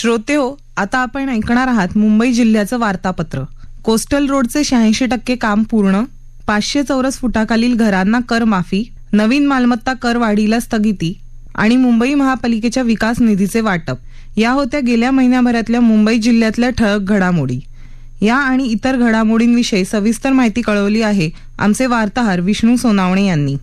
श्रोते हो आता आपण ऐकणार आहात मुंबई जिल्ह्याचं वार्तापत्र. कोस्टल रोडचे शहाऐंशी टक्के काम पूर्ण पाचशे चौरस फुटाखालील घरांना कर माफी नवीन मालमत्ता कर वाढीला स्थगिती आणि मुंबई महापालिकेच्या विकास निधीचे वाटप. या होत्या गेल्या महिन्याभरातल्या मुंबई जिल्ह्यातल्या ठळक घडामोडी. या आणि इतर घडामोडींविषयी सविस्तर माहिती कळवली आहे आमचे वार्ताहर विष्णू सोनावणे यांनी.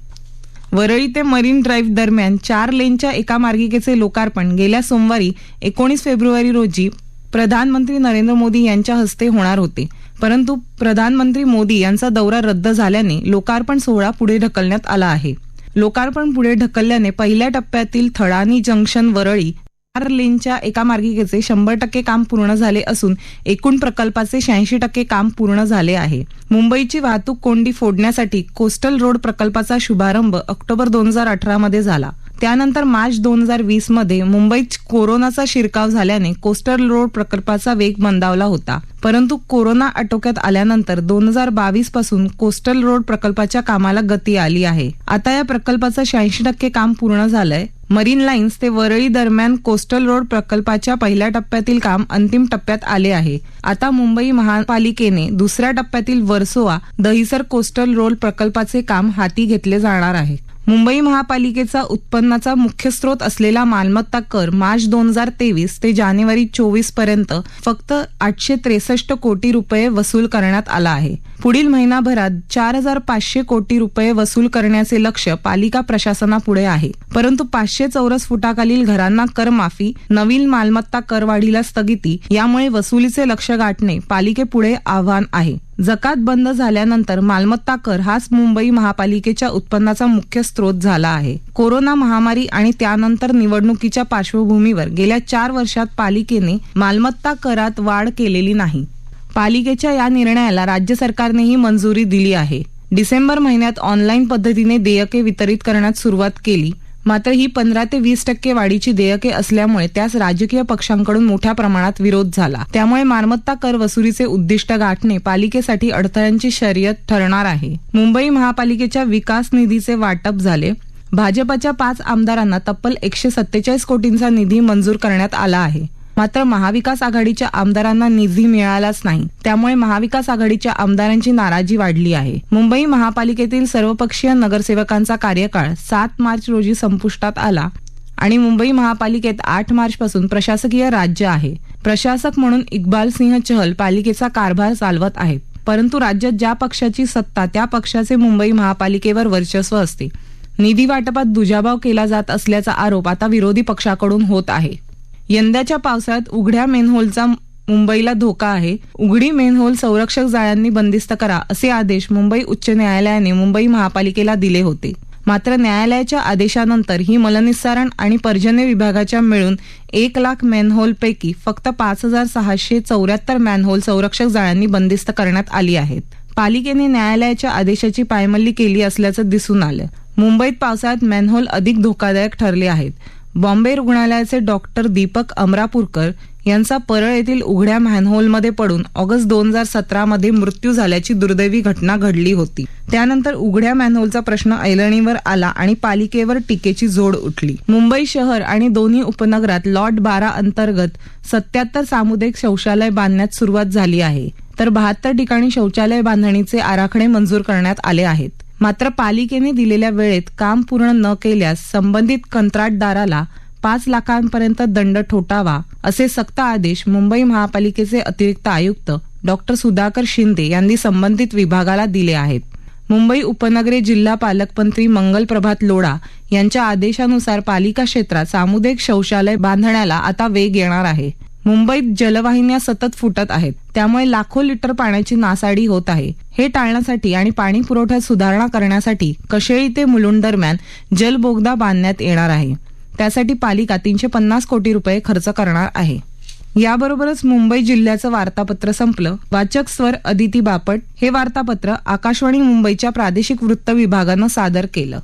वरळी ते मरीन ड्राईव्ह दरम्यान चार लेनच्या एका मार्गिकेचे लोकार्पण गेल्या सोमवारी एकोणीस फेब्रुवारी रोजी प्रधानमंत्री नरेंद्र मोदी यांच्या हस्ते होणार होते. परंतु प्रधानमंत्री मोदी यांचा दौरा रद्द झाल्याने लोकार्पण सोहळा पुढे ढकलण्यात आला आहे. लोकार्पण पुढे ढकलल्याने पहिल्या टप्प्यातील थळानी जंक्शन वरळी चार लेनच्या एका मार्गिकेचे शंभर टक्के काम पूर्ण झाले असून एकूण प्रकल्पाचे शहाऐंशी टक्के काम पूर्ण झाले आहे. मुंबईची वाहतूक कोंडी फोडण्यासाठी कोस्टल रोड प्रकल्पाचा शुभारंभ ऑक्टोबर दोन हजार अठरा मध्ये झाला. त्यानंतर मार्च दोन हजार वीसमध्ये मुंबईत कोरोनाचा शिरकाव झाल्याने कोस्टल रोड प्रकल्पाचा वेग मंदावला होता. परंतु कोरोना आटोक्यात आल्यानंतर दोन हजार बावीसपासून कोस्टल रोड प्रकल्पाच्या कामाला गती आली आहे. आता या प्रकल्पाचं शहाऐंशी टक्के काम पूर्ण झालंय. मरीन लाईन्स ते वरळी दरम्यान कोस्टल रोड प्रकल्पाच्या पहिल्या टप्प्यातील काम अंतिम टप्प्यात आले आहे. आता मुंबई महापालिकेने दुसऱ्या टप्प्यातील वर्सोवा दहिसर कोस्टल रोड प्रकल्पाचे काम हाती घेतले जाणार आहे. मुंबई महापालिकेचा उत्पन्नाचा मुख्य स्रोत असलेला मालमत्ता कर मार्च दोन हजार तेवीस ते जानेवारी चोवीसपर्यंत फक्त आठशे त्रेसष्ट कोटी रुपये वसूल करण्यात आला आहे. पुढील महिनाभरात चार हजार पाचशे कोटी रुपये वसूल करण्याचे लक्ष पालिका प्रशासनापुढे आहे. परंतु पाचशे चौरस फुटाखालील घरांना करमाफी नवीन मालमत्ता करवाढीला स्थगिती यामुळे वसुलीचे लक्ष गाठणे पालिकेपुढे आव्हान आहे. जकात बंद झाल्यानंतर मालमत्ता कर हाच मुंबई महापालिकेच्या उत्पन्नाचा मुख्य स्रोत झाला आहे. कोरोना महामारी आणि त्यानंतर निवडणुकीच्या पार्श्वभूमीवर गेल्या चार वर्षात पालिकेने मालमत्ता करात वाढ केलेली नाही. पालिकेच्या या निर्णयाला राज्य सरकारनेही मंजुरी दिली आहे. डिसेंबर महिन्यात ऑनलाईन पद्धतीने देयके वितरित करण्यास सुरुवात केली. मात्र ही पंधरा ते वीस टक्के वाढीची देयके असल्यामुळे त्यास राजकीय पक्षांकडून मोठ्या प्रमाणात विरोध झाला. त्यामुळे मालमत्ता कर वसुलीचे उद्दिष्ट गाठणे पालिकेसाठी अडथळ्यांची शर्यत ठरणार आहे. मुंबई महापालिकेच्या विकास निधीचे वाटप झाले. भाजपच्या पाच आमदारांना तब्बल एकशे सत्तेचाळीस कोटींचा निधी मंजूर करण्यात आला आहे. मात्र महाविकास आघाडीच्या आमदारांना निधी मिळालाच नाही. त्यामुळे महाविकास आघाडीच्या आमदारांची नाराजी वाढली आहे. मुंबई महापालिकेतील सर्वपक्षीय नगरसेवकांचा कार्यकाळ सात मार्च रोजी संपुष्टात आला आणि मुंबई महापालिकेत आठ मार्च पासून प्रशासकीय राज्य आहे. प्रशासक म्हणून इक्बाल सिंह चहल पालिकेचा कारभार चालवत आहेत. परंतु राज्यात ज्या पक्षाची सत्ता त्या पक्षाचे मुंबई महापालिकेवर वर्चस्व असते. निधी वाटपात दुजाभाव केला जात असल्याचा आरोप आता विरोधी पक्षाकडून होत आहे. यंदाच्या पावसाळ्यात उघड्या मेनहोलचा मुंबईला धोका आहे. उघडी मेनहोल संरक्षक जाळ्यांनी बंदिस्त करा असे आदेश मुंबई उच्च न्यायालयाने मुंबई महापालिकेला दिले होते. मात्र न्यायालयाच्या आदेशानंतर ही मलनिस्सारण आणि पर्जन्य विभागाच्या मिळून एक लाख मॅनहोल पैकी फक्त पाच हजार सहाशे चौऱ्याहत्तर मॅनहोल संरक्षक जाळ्यांनी बंदिस्त करण्यात आली आहेत. पालिकेने न्यायालयाच्या आदेशाची पायमल्ली केली असल्याचं दिसून आलं. मुंबईत पावसाळ्यात मॅनहोल अधिक धोकादायक ठरले आहेत. बॉम्बे रुग्णालयाचे डॉक्टर दीपक अमरापूरकर यांचा परळ येथील उघड्या मॅनहोलमध्ये पडून ऑगस्ट दोन हजार सतरामध्ये मृत्यू झाल्याची दुर्दैवी घटना घडली होती. त्यानंतर उघड्या मॅनहोलचा प्रश्न ऐलणीवर आला आणि पालिकेवर टीकेची जोड उठली. मुंबई शहर आणि दोन्ही उपनगरात लॉट बारा अंतर्गत सत्याहत्तर सामुदायिक शौचालय बांधण्यात सुरुवात झाली आहे. तर बहात्तर ठिकाणी शौचालय बांधणीचे आराखडे मंजूर करण्यात आले आहेत. मात्र पालिकेने दिलेल्या वेळेत काम पूर्ण न केल्यास संबंधित कंत्राटदाराला पाच लाखांपर्यंत दंड ठोठावा असे सक्त आदेश मुंबई महापालिकेचे अतिरिक्त आयुक्त डॉक्टर सुधाकर शिंदे यांनी संबंधित विभागाला दिले आहेत. मुंबई उपनगरी जिल्हा पालकमंत्री मंगल प्रभात लोढा यांच्या आदेशानुसार पालिका क्षेत्रात सामुदायिक शौचालय बांधण्याला आता वेग येणार आहे. मुंबईत जलवाहिन्या सतत फुटत आहेत. त्यामुळे लाखो लिटर पाण्याची नासाडी होत आहे. हे टाळण्यासाठी आणि पाणी पुरवठ्यात सुधारणा करण्यासाठी कशेळी ते मुलुंड दरम्यान जलबोगदा बांधण्यात येणार आहे. त्यासाठी पालिका तीनशे पन्नास कोटी रुपये खर्च करणार आहे. याबरोबरच मुंबई जिल्ह्याचं वार्तापत्र संपलं. वाचक स्वर अदिती बापट हे वार्तापत्र आकाशवाणी मुंबईच्या प्रादेशिक वृत्त विभागानं सादर केलं.